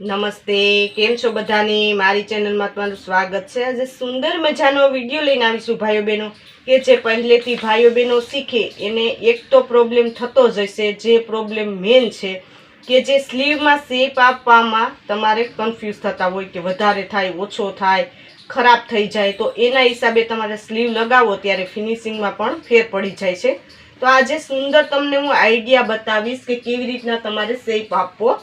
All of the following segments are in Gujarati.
નમસ્તે, કેમ છો બધાની? મારી ચેનલમાં તમારું સ્વાગત છે. આજે સુંદર મજાનો વીડિયો લઈને આવીશું ભાઈઓ બહેનો કે જે પહેલેથી ભાઈઓ બહેનો શીખે, એને એક તો પ્રોબ્લેમ થતો જ હશે, જે પ્રોબ્લેમ મેન છે, કે જે સ્લીવમાં શેપ આપવામાં તમારે કન્ફ્યુઝ થતા હોય કે વધારે થાય, ઓછો થાય, ખરાબ થઈ જાય, તો એના હિસાબે તમારે સ્લીવ લગાવો ત્યારે ફિનિશિંગમાં પણ ફેર પડી જાય છે. તો આજે સુંદર તમને હું આઈડિયા બતાવીશ કે કેવી રીતના તમારે શેપ આપવો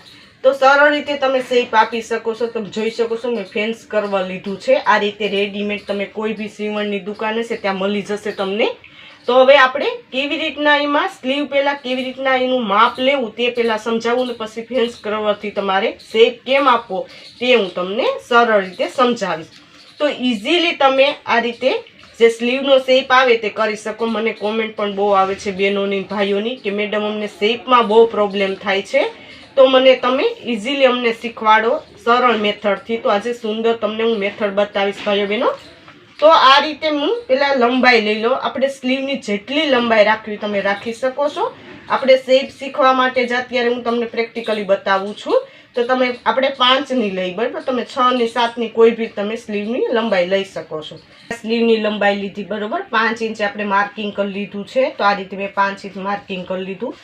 તો સરળ રીતે તમે શેપ આપી શકો છો, તમે જોઈ શકો છો, મેં ફેન્સ કરવા લીધું છે. આ રીતે રેડીમેડ તમે કોઈ બી સીવણની દુકાન હશે, ત્યાં મળી જશે તમને. તો હવે આપણે કેવી રીતના એમાં સ્લીવ પહેલાં કેવી રીતના એનું માપ લેવું તે પહેલાં સમજાવું ને પછી ફેન્સ કરવાથી તમારે શેપ કેમ આપવો તે હું તમને સરળ રીતે સમજાવીશ. તો ઇઝીલી તમે આ રીતે જે સ્લીવનો શેપ આવે તે કરી શકો. મને કોમેન્ટ પણ બહુ આવે છે બહેનોની, ભાઈઓની કે મેડમ અમને શેપમાં બહુ પ્રોબ્લેમ થાય છે. તો મને તમે ઇઝીલી અમને શીખવાડો સરળ મેથડથી. તો આજે સુંદર તમને હું મેથડ બતાવીશ, ભાઈઓ બહેનો. તો આ રીતે હું પેલા લંબાઈ લઈ લો આપણે સ્લીવની જેટલી લંબાઈ રાખવી તમે રાખી શકો છો. આપણે શેપ શીખવા માટે જ અત્યારે હું તમને પ્રેક્ટિકલી બતાવું છું. તો તમે, આપણે પાંચની લઈ, બરાબર? તમે છ ની સાતની કોઈ બી તમે સ્લીવની લંબાઈ લઈ શકો છો. સ્લીવની લંબાઈ લીધી, બરાબર? પાંચ ઇંચ આપણે માર્કિંગ કરી લીધું છે. તો આ રીતે મેં પાંચ ઇંચ માર્કિંગ કરી લીધું.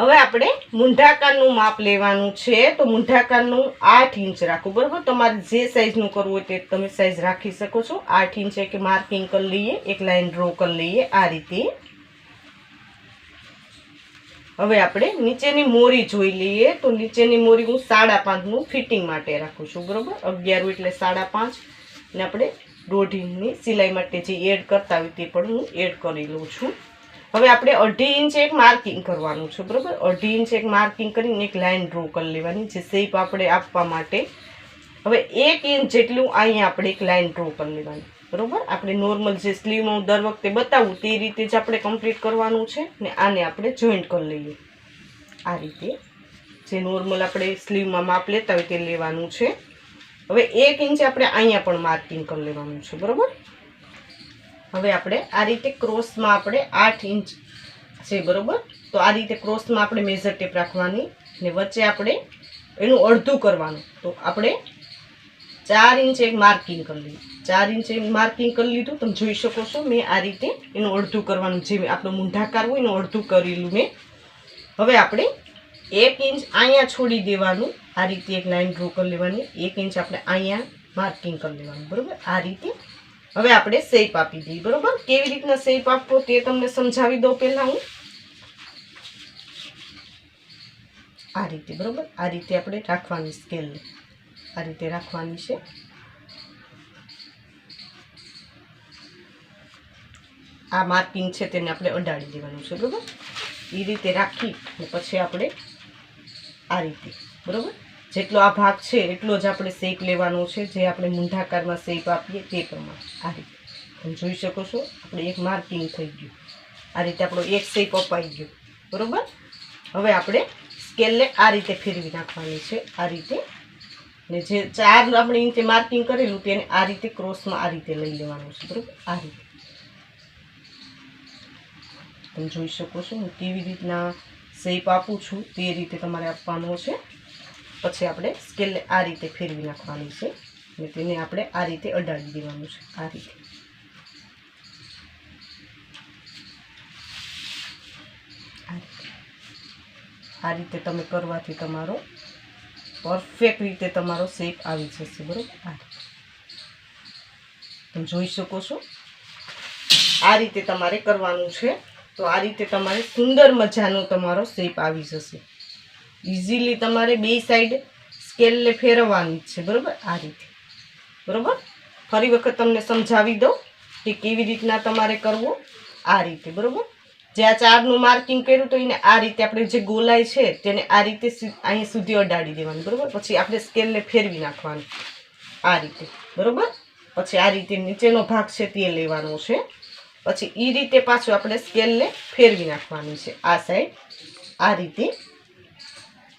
હવે આપણે મૂંઢાકારનું માપ લેવાનું છે. તો મૂંઢાકારનું આઠ ઇંચ રાખવું, બરાબર? તમારે જે સાઈઝનું કરવું હોય તે તમે સાઈઝ રાખી શકો છો. આઠ ઇંચ કે માર્કિંગ કરી લઈએ, એક લાઈન ડ્રો કરી લઈએ આ રીતે. હવે આપણે નીચેની મોરી જોઈ લઈએ. તો નીચેની મોરી હું સાડા પાંચનું ફિટિંગ માટે રાખું છું, બરાબર? અગિયાર એટલે સાડા પાંચ. ને આપણે દોઢ સિલાઈ માટે જે એડ કરતા હોય તે પણ હું એડ કરી લઉં છું. હવે આપણે અઢી ઇંચ એક માર્કિંગ કરવાનું છે, બરાબર? અઢી ઇંચ એક માર્કિંગ કરીને એક લાઇન ડ્રો કરી લેવાની, જે શેપ આપણે આપવા માટે. હવે એક ઇંચ જેટલું અહીંયા આપણે એક લાઈન ડ્રો કરી લેવાની, બરાબર? આપણે નોર્મલ જે સ્લીવમાં હું દર વખતે બતાવું, તે રીતે જ આપણે કમ્પ્લીટ કરવાનું છે, ને આને આપણે જોઈન્ટ કરી લઈએ. આ રીતે જે નોર્મલ આપણે સ્લીવમાં માપ લેતા હોય તે લેવાનું છે. હવે એક ઇંચ આપણે અહીંયા પણ માર્કિંગ કરી લેવાનું છે, બરાબર? હવે આપણે આ રીતે ક્રોસમાં આપણે આઠ ઇંચ છે, બરાબર? તો આ રીતે ક્રોસમાં આપણે મેઝર ટેપ રાખવાની ને વચ્ચે આપણે એનું અડધું કરવાનું. તો આપણે ચાર ઇંચ એક માર્કિંગ કરી લીધું. ચાર ઇંચ એક માર્કિંગ કરી લીધું. તમે જોઈ શકો છો, મેં આ રીતે એનું અડધું કરવાનું. જે આપણો મૂંઢાકાર હોય એનું અડધું કરેલું મેં. હવે આપણે એક ઇંચ અહીંયા છોડી દેવાનું. આ રીતે એક લાઈન ડ્રો કરી લેવાની. એક ઇંચ આપણે અહીંયા માર્કિંગ કરી લેવાનું. બરાબર? આ રીતે હવે આપણે શેપ આપી દઈએ, બરાબર? કેવી રીતના શેપ આપવો તે તમને સમજાવી દઉં પહેલાં હું. આ રીતે, બરાબર? આ રીતે આપણે રાખવાની સ્કેલને આ રીતે રાખવાની છે. આ માર્કિંગ છે તેને આપણે અડાડી દેવાનું છે, બરાબર? એ રીતે રાખી પછી આપણે આ રીતે, બરાબર? જેટલો આ ભાગ છે, એટલો જ આપણે શેપ લેવાનો છે, જે આપણે મૂંઢાકારમાં શેપ આપીએ તે પ્રમાણે. આ રીતે. તમે જોઈ શકો છો, આપણે એક માર્કિંગ થઈ ગયું. આ રીતે આપણો એક શેપ અપાઈ ગયો. બરાબર? હવે આપણે સ્કેલને આ રીતે ફેરવી નાખવાની છે, આ રીતે. ને જે ચાર આપણે નીચે માર્કિંગ કરેલું તેને આ રીતે ક્રોસમાં આ રીતે લઈ લેવાનું છે, બરાબર? આ રીતે. તમે જોઈ શકો છો, હું કેવી રીતના શેપ આપું છું તે રીતે તમારે આપવાનો છે. પછી આપણે સ્કેલને આ રીતે ફેરવી નાખવાની છે અને તેને આપણે આ રીતે અડાડી દેવાનું છે, આ રીતે. આ રીતે. તમે કરવાથી તમારો પરફેક્ટ રીતે તમારો શેપ આવી જશે, બરાબર? આ રીતે. તમે જોઈ શકો છો. આ રીતે તમારે કરવાનું છે. તો આ રીતે તમારે સુંદર મજાનો તમારો શેપ આવી જશે. ઇઝીલી તમારે બે સાઈડ સ્કેલને ફેરવવાની છે, બરાબર? આ રીતે. બરાબર? ફરી વખત તમને સમજાવી દઉં કે કેવી રીતના તમારે કરવું આ રીતે, બરાબર? જે આ ચારનું માર્કિંગ કર્યું તો એને આ રીતે આપણે જે ગોલાઈ છે, તેને આ રીતે સી- અહીં સુધી અડાડી દેવાની, બરાબર? પછી આપણે સ્કેલને ફેરવી નાખવાનું આ રીતે, બરાબર? પછી આ રીતે નીચેનો ભાગ છે તે લેવાનો છે. પછી એ રીતે પાછું આપણે સ્કેલને ફેરવી નાખવાની છે આ સાઈડ આ રીતે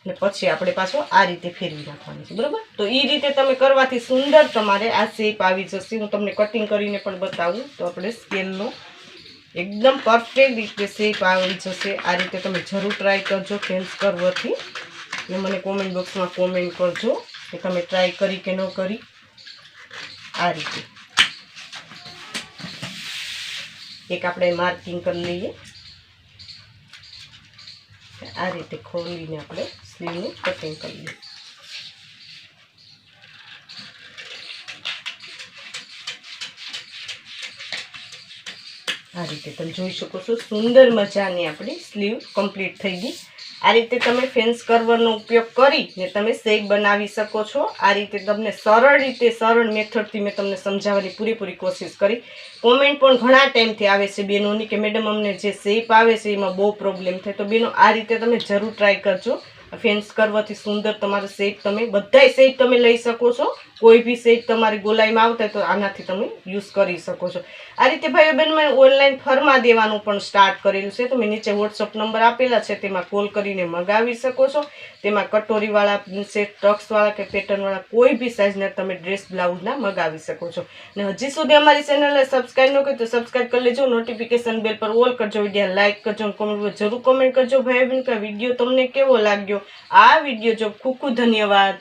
ને પછી આપણે પાછો આ રીતે ફેરવી નાખવાની છે, બરાબર? તો એ રીતે તમે કરવાથી સુંદર તમારે આ શેપ આવી જશે. હું તમને કટિંગ કરીને પણ બતાવું. તો આપણે સ્કેલનો એકદમ પરફેક્ટ રીતે શેપ આવી જશે. આ રીતે તમે જરૂર ટ્રાય કરજો ફેન્સ કરવાથી. ને મને કોમેન્ટ બોક્સમાં કોમેન્ટ કરજો કે તમે ટ્રાય કરી કે ન કરી. આ રીતે. એક આપણે માર્કિંગ કરી લઈએ. આ રીતે ખોલીને આપણે સ્લીવનું કટિંગ કરીએ આ રીતે તમે જોઈ શકો છો, સુંદર મજાની આપણી સ્લીવ કમ્પ્લીટ થઈ ગઈ. આ રીતે તમે ફેન્સ કરવરનો ઉપયોગ કરી ને તમે શેક બનાવી શકો છો. આ રીતે તમને સરળ રીતે, સરળ મેથડથી મેં તમને સમજાવવાની પૂરેપૂરી કોશિશ કરી. કોમેન્ટ પણ ઘણા ટાઈમથી આવે છે બેનોની કે મેડમ અમને જે શેપ આવે છે એમાં બહુ પ્રોબ્લેમ થાય તો બેનો, આ રીતે તમે જરૂર ટ્રાય કરજો. ફેન્સ કરવાથી સુંદર તમારે શેપ તમે બધાય શેપ તમે લઈ શકો છો. કોઈ બી શેપ તમારી ગોલાઈમાં આવતા તો આનાથી તમે યુઝ કરી શકો છો. આ રીતે ભાઈઓ બહેન, મેં ઓનલાઈન ફરમા દેવાનું પણ સ્ટાર્ટ કરેલું છે. તમે નીચે વોટ્સઅપ નંબર આપેલા છે, તેમાં કોલ કરીને મગાવી શકો છો. તેમાં કટોરીવાળા સેટ ટક્સવાળા કે પેટર્નવાળા કોઈ બી સાઇઝના તમે ડ્રેસ બ્લાઉઝના મગાવી શકો છો. અને હજી સુધી અમારી ચેનલને સબસ્ક્રાઈબ ન કરી તો સબસ્ક્રાઈબ કરી લેજો. નોટિફિકેશન બેલ પર ઓલ કરજો. વીડિયો લાઇક કરજો કોમેન્ટ જરૂર કોમેન્ટ કરજો ભાઈ બહેન, કે વીડિયો તમને કેવો લાગ્યો? આ વીડિયો જો ખૂબ ખૂબ ધન્યવાદ.